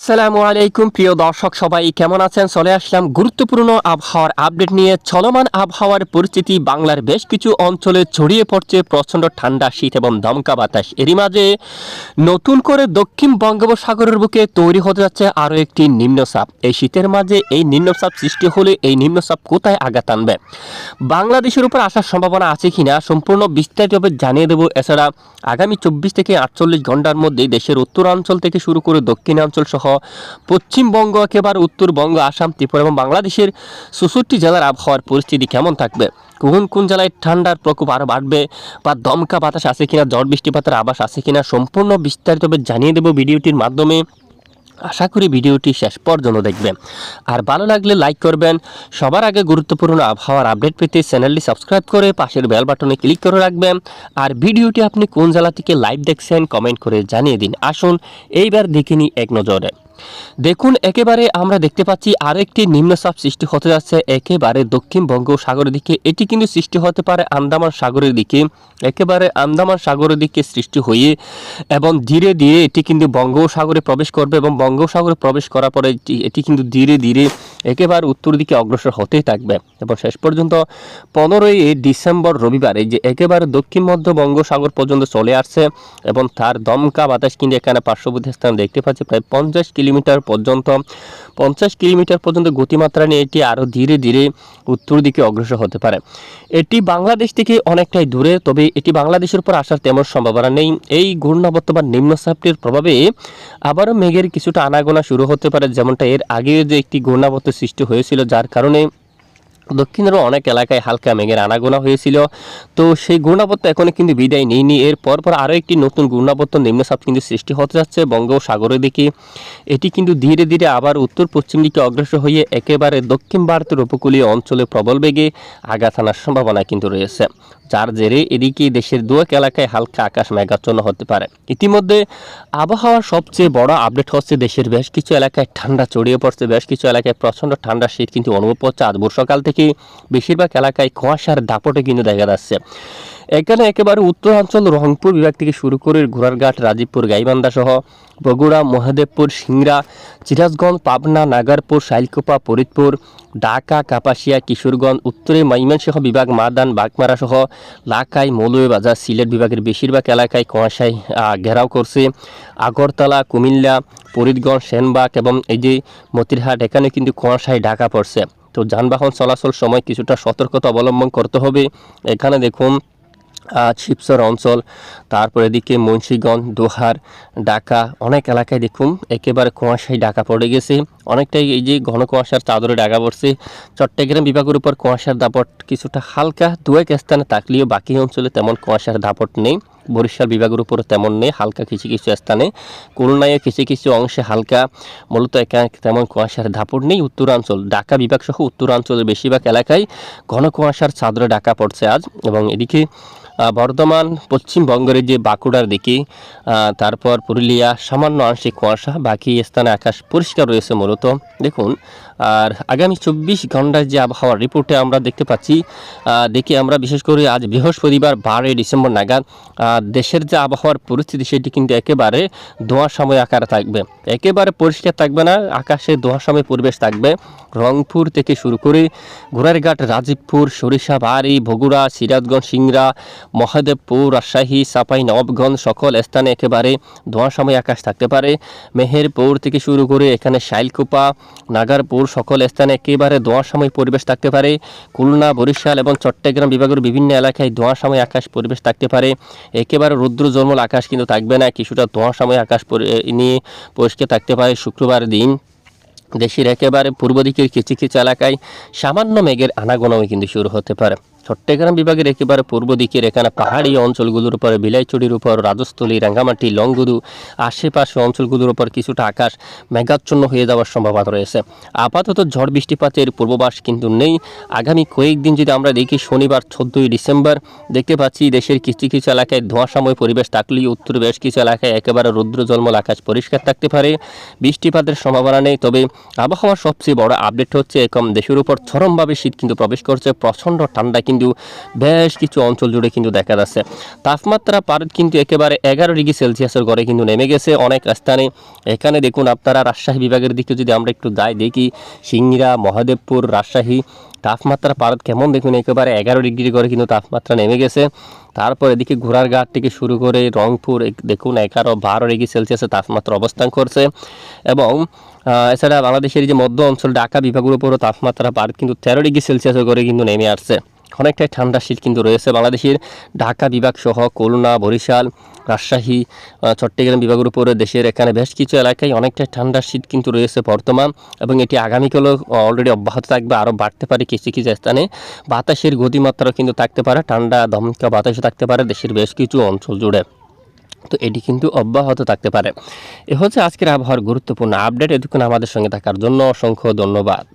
সালামু আলাইকুম, প্রিয় দর্শক, সবাই কেমন আছেন? চলে আসলাম গুরুত্বপূর্ণ আবহাওয়ার আপডেট নিয়ে। চলমান আবহাওয়ার পরিস্থিতি বাংলার বেশ কিছু অঞ্চলে ছড়িয়ে পড়ছে প্রচণ্ড ঠান্ডা, শীত এবং দমকা বাতাস। এরই মাঝে নতুন করে দক্ষিণ বঙ্গোপসাগরের বুকে তৈরি হতে যাচ্ছে আরও একটি নিম্নচাপ। এই শীতের মাঝে এই নিম্নচাপ সৃষ্টি হলে এই নিম্নচাপ কোথায় আঘাত আনবে? বাংলাদেশের উপর আসার সম্ভাবনা আছে কিনা সম্পূর্ণ বিস্তারিতভাবে জানিয়ে দেবো। এছাড়া আগামী চব্বিশ থেকে আটচল্লিশ ঘণ্টার মধ্যে দেশের উত্তরাঞ্চল থেকে শুরু করে দক্ষিণাঞ্চল সহ পশ্চিমবঙ্গ, একেবারে উত্তরবঙ্গ, আসাম, ত্রিপুরা এবং বাংলাদেশের চৌষট্টি জেলার আবহাওয়ার পরিস্থিতি কেমন থাকবে? কোন কোন জেলায় ঠান্ডার প্রকোপ আরও বাড়বে বা দমকা বাতাস আছে কিনা, ঝড় বৃষ্টিপাতের আবাস আছে কিনা, সম্পূর্ণ বিস্তারিতভাবে জানিয়ে দেব ভিডিওটির মাধ্যমে। আশা করি ভিডিওটি শেষ পর্যন্ত দেখবেন। আর ভালো লাগলে লাইক করবেন। সবার আগে গুরুত্বপূর্ণ আবহাওয়ার আপডেট পেতে চ্যানেলটি সাবস্ক্রাইব করে পাশের বেল বাটনে ক্লিক করে রাখবেন। আর ভিডিওটি আপনি কোন জেলা থেকে লাইভ দেখছেন, কমেন্ট করে জানিয়ে দিন। আসুন, এইবার দেখিনি এক নজরে। দেখুন, একেবারে আমরা দেখতে পাচ্ছি আরও একটি নিম্নচাপ সৃষ্টি হতে যাচ্ছে। একেবারে দক্ষিণ বঙ্গোপসাগরের দিকে। এটি কিন্তু সৃষ্টি হতে পারে আন্দামান সাগরের দিকে। একেবারে আন্দামান সাগরের দিকে সৃষ্টি হয়ে এবং ধীরে ধীরে এটি কিন্তু বঙ্গোপসাগরে প্রবেশ করবে এবং বঙ্গোপসাগরে প্রবেশ করার পরে এটি- কিন্তু ধীরে ধীরে একেবারে উত্তর দিকে অগ্রসর হতেই থাকবে। এবং শেষ পর্যন্ত পনেরোই ডিসেম্বর রবিবার যে একেবারে দক্ষিণ মধ্য বঙ্গোসাগর পর্যন্ত চলে আসছে এবং তার দমকা বাতাস কিন্তু এখানে পার্শ্ববর্তী স্থান দেখতে পাচ্ছি। প্রায় পঞ্চাশ কিলোমিটার পর্যন্ত, পঞ্চাশ কিলোমিটার পর্যন্ত গতিমাত্রা নিয়ে এটি আরও ধীরে ধীরে উত্তর দিকে অগ্রসর হতে পারে। এটি বাংলাদেশ থেকে অনেকটাই দূরে, তবে এটি বাংলাদেশের উপর আসার তেমন সম্ভাবনা নেই। এই ঘূর্ণাবর্ত বা নিম্নচাপটির প্রভাবে আবারও মেঘের কিছুটা আনাগোনা শুরু হতে পারে, যেমনটা এর আগে যে একটি ঘূর্ণাবর্ত সৃষ্টি হয়েছিল, যার কারণে দক্ষিণেরও অনেক এলাকায় হালকা মেঘের আনাগোনা হয়েছিল। তো সেই ঘূর্ণাবর্ত এখনও কিন্তু বিদায় নেয়নি। এর পরপর আরও একটি নতুন ঘূর্ণাবর্ত নিম্নচাপ কিন্তু সৃষ্টি হতে যাচ্ছে বঙ্গোপসাগরের দিকে। এটি কিন্তু ধীরে ধীরে আবার উত্তর পশ্চিম দিকে অগ্রসর হয়ে একেবারে দক্ষিণ ভারতের উপকূলীয় অঞ্চলে প্রবল বেগে আঘাত আনার সম্ভাবনা কিন্তু রয়েছে। যার জেরে এদিকে দেশের দু এক এলাকায় হালকা আকাশ মেঘাচ্ছন্ন হতে পারে। ইতিমধ্যে আবহাওয়ার সবচেয়ে বড় আপডেট হচ্ছে দেশের বেশ কিছু এলাকায় ঠান্ডা ছড়িয়ে পড়ছে। বেশ কিছু এলাকায় প্রচণ্ড ঠান্ডা শীত কিন্তু অনুভব হচ্ছে। আজ বর্ষাকাল থেকে বেশিরভাগ এলাকায় কুয়াশার দাপটে কিন্তু দেখা যাচ্ছে। এখানে একেবারে উত্তরাঞ্চল, রংপুর বিভাগ থেকে শুরু করে ঘোড়ারঘাট, রাজীবপুর, গাইবান্ধা সহ বগুড়া, মহাদেবপুর, সিংড়া, সিরাজগঞ্জ, পাবনা, নাগারপুর, শাইলকুপা, ফরিদপুর, ঢাকা, কাপাসিয়া, কিশোরগঞ্জ, উত্তরে ময়মনসিংহ বিভাগ, মাদান, বাগমারা সহ লাকাই, মৌলভীবাজার, সিলেট বিভাগের বেশিরভাগ এলাকায় কুয়াশায় ঘেরাও করছে। আগরতলা, কুমিল্লা, ফরিদগঞ্জ, সেনবাগ এবং এই যে মতিরহাট, এখানে কিন্তু কুয়াশায় ঢাকা পড়ছে। তো যানবাহন চলাচল সময় কিছুটা সতর্কতা অবলম্বন করতে হবে। এখানে দেখুন শিবচর অঞ্চল, তারপর এদিকে মুন্সীগঞ্জ, দোহার, ঢাকা, অনেক এলাকায় দেখুন একেবারে কুয়াশায় ঢাকা পড়ে গেছে। অনেকটাই এই যে ঘন কুয়াশার চাদরে ঢাকা পড়ছে। চট্টগ্রাম বিভাগের উপর কুয়াশার দাপট কিছুটা হালকা দু এক স্থানে থাকলেও বাকি অঞ্চলে তেমন কুয়াশার দাপট নেই। বরিশাল বিভাগের উপর তেমন নেই, হালকা কিছু কিছু স্থানে। খুলনায় কিছু কিছু অংশে হালকা, মূলত তেমন কুয়াশার দাপট নেই, উত্তরাঞ্চল, ঢাকা বিভাগ সহ উত্তরাঞ্চলের বেশিরভাগ এলাকায় ঘন কুয়াশার চাদরে ঢাকা পড়ছে আজ। এবং এদিকে বর্ধমান পশ্চিমবঙ্গের যে বাঁকুড়ার দিকে তারপর পুরুলিয়া, সামান্য আংশিক কুয়াশা, বাকি স্থানে আকাশ পরিষ্কার রয়েছে মূলত। দেখুন, আর আগামী চব্বিশ ঘণ্টার যে আবহাওয়ার রিপোর্টে আমরা দেখতে পাচ্ছি দেখি আমরা বিশেষ করে আজ বৃহস্পতিবার বারোই ডিসেম্বর নাগাদ দেশের যে আবহাওয়ার পরিস্থিতি সেটি কিন্তু একেবারে ধোঁয়াশাময় আকারে থাকবে। একেবারে পরিষ্কার থাকবে না, আকাশে ধোঁয়াশাময় পরিবেশ থাকবে। রংপুর থেকে শুরু করে ঘোড়ারঘাট, রাজীবপুর, সরিষা সরিষাবাড়ি বগুড়া, সিরাজগঞ্জ, সিংড়া মহাদেবপুর, রাজশাহী চাপাই নবগঞ্জ সকল স্থানে একেবারে ধোঁয়াশাময় আকাশ থাকতে পারে। মেহেরপুর থেকে শুরু করে এখানে শাইলকুপা, নাগারপুর সকল স্থানে একেবারে ধোঁয়াশাময় পরিবেশ থাকতে পারে। খুলনা, বরিশাল এবং চট্টগ্রাম বিভাগের বিভিন্ন এলাকায় ধোঁয়াশাময় আকাশ পরিবেশ থাকতে পারে। একেবারে রুদ্র জন্মল আকাশ কিন্তু থাকবে না, কিছুটা ধোঁয়াশাময় আকাশ নিয়ে পরিষ্কার থাকতে পারে শুক্রবার দিন। দেশের একেবারে পূর্ব দিকের কিছু কিছু এলাকায় সামান্য মেঘের আনাগোনাও কিন্তু শুরু হতে পারে। চট্টগ্রাম বিভাগের একেবারে পূর্ব দিকের এখানে পাহাড়ি অঞ্চলগুলোর উপরে বিলাইচুরির উপর রাজস্থলী, রাঙ্গামাটি, লংগুদু আশেপাশে অঞ্চলগুলোর উপর কিছুটা আকাশ মেঘাচ্ছন্ন হয়ে যাওয়ার সম্ভাবনা রয়েছে। আপাতত ঝড় বৃষ্টিপাতের পূর্বাভাস কিন্তু নেই। আগামী কয়েকদিন যদি আমরা দেখি, শনিবার চোদ্দোই ডিসেম্বর, দেখতে পাচ্ছি দেশের কিছু কিছু এলাকায় ধোঁয়াশাময় পরিবেশ থাকলেই উত্তর বেশ কিছু এলাকায় একেবারে রুদ্র জন্মল আকাশ পরিষ্কার থাকতে পারে। বৃষ্টিপাতের সম্ভাবনা নেই, তবে আবহাওয়ার সবচেয়ে বড় আপডেট হচ্ছে এরকম দেশের উপর চরমভাবে শীত কিন্তু প্রবেশ করছে। প্রচণ্ড ঠান্ডা কিন্তু বেশ কিছু অঞ্চল জুড়ে কিন্তু দেখা যাচ্ছে। তাপমাত্রা পারদ কিন্তু একেবারে এগারো ডিগ্রি সেলসিয়াসের ঘরে কিন্তু নেমে গেছে। অনেক স্থানে এখানে দেখুন আপনারা রাজশাহী বিভাগের দিকে যদি আমরা একটু যাই, দেখি সিংড়া মহাদেবপুর, রাজশাহী, তাপমাত্রা পারদ কেমন দেখুন, একেবারে এগারো ডিগ্রি করে কিন্তু তাপমাত্রা নেমে গেছে। তারপর এদিকে ঘোড়ার ঘাট থেকে শুরু করে রংপুর দেখুন এগারো বারো ডিগ্রি সেলসিয়াসের তাপমাত্রা অবস্থান করছে। এবং এছাড়া বাংলাদেশের যে মধ্য অঞ্চল, ঢাকা বিভাগের উপরও তাপমাত্রা পারদ কিন্তু তেরো ডিগ্রি সেলসিয়াসের করে কিন্তু নেমে আসছে। অনেকটাই ঠান্ডা শীত কিন্তু রয়েছে। বাংলাদেশের ঢাকা বিভাগ সহ খুলনা, বরিশাল, রাজশাহী চট্টগ্রাম বিভাগের উপরে দেশের এখানে বেশ কিছু এলাকায় অনেকটাই ঠান্ডা শীত কিন্তু রয়েছে বর্তমান এবং এটি আগামীকালও অলরেডি অব্যাহত থাকবে, আরও বাড়তে পারে কিছু কিছু স্থানে। বাতাসের গতিমাত্রা কিন্তু থাকতে পারে, ঠান্ডা দমকা বাতাসও থাকতে পারে দেশের বেশ কিছু অঞ্চল জুড়ে। তো এটি কিন্তু অব্যাহত থাকতে পারে। এ হচ্ছে আজকের আবহাওয়ার গুরুত্বপূর্ণ আপডেট, এতক্ষণ আমাদের সঙ্গে থাকার জন্য অসংখ্য ধন্যবাদ।